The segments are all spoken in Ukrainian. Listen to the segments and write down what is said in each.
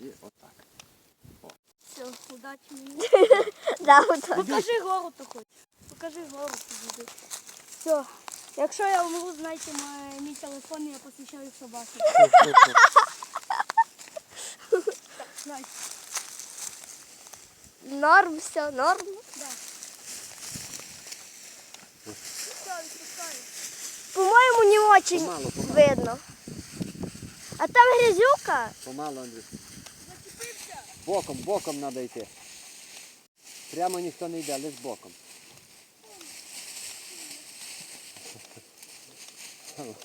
І отак. Все, удачі мені. Да, от. Покажи гору то хоч. Покажи гору тоді. Все. Якщо я умру, знайте мій, мій телефон, я посвящаю. Знайте. Норм, все, норм. Да. Відпускаю. По-моєму, не очень Помало, помало. видно. А там грязюка. Помало, Андрюх. Боком, боком треба йти. Прямо ніхто не йде, лише боком.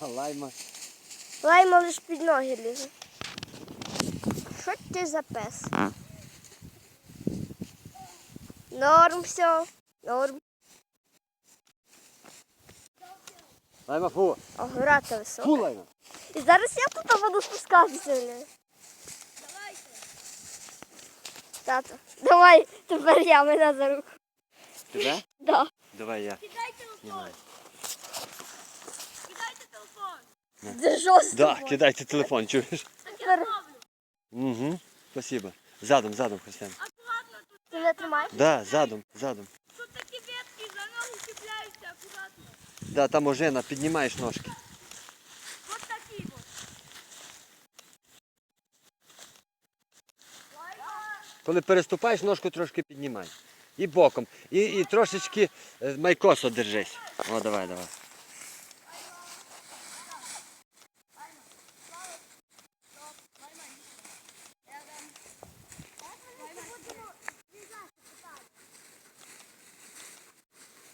Лайма. Лайма лиш під ноги лізе. Що ти за пес? Норм все. Норм. Лайма, фу. О, гора висока. Фу, лайма. І зараз я тут буду спускатися. Тато, давай тепер я мене за руку. Тебе? Да. Давай я. Кидай телефон. Кидайте телефон. Це жорстко. Да, кидайте телефон, чуєш? Угу. Спасибо. Задом, задом, тут. Ти не тримаєш? Да, задом, задом. Тут такі ветки за ногу чіпляються акуратно. Да, там ожена, піднімаєш ножки. Коли переступаєш, ножку трошки піднімай. І боком. І, і трошечки е, майкосо держись. О, давай, давай.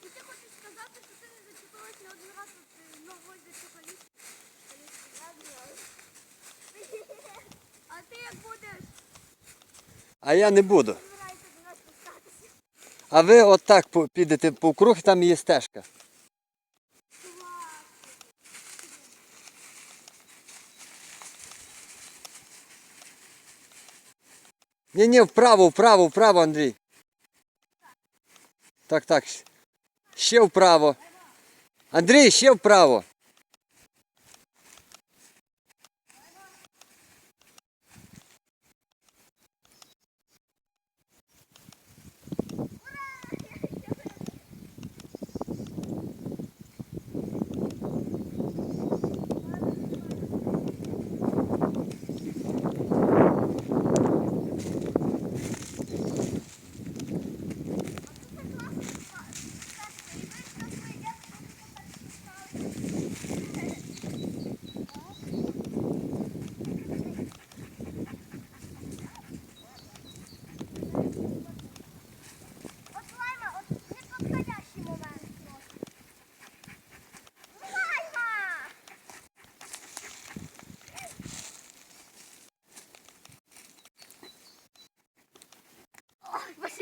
І ти хочеш сказати, що ти не зачепилась не один раз, от ти ногою зачепилась? А ти як будеш А я не буду. А ви отак підете по круг, там є стежка. Ні, ні, вправо, вправо, вправо, Андрій. Так, так. Ще вправо. Андрій, ще вправо.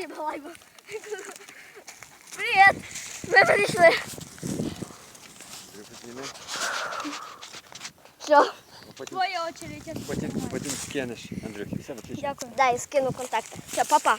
Спасибо, лайма. Привіт! Ми прийшли. Все. Потім, Твоя очередь. потім, потім скинеш, Андрюх, все отлично. Дякую. Дай скину контакти. Все, папа.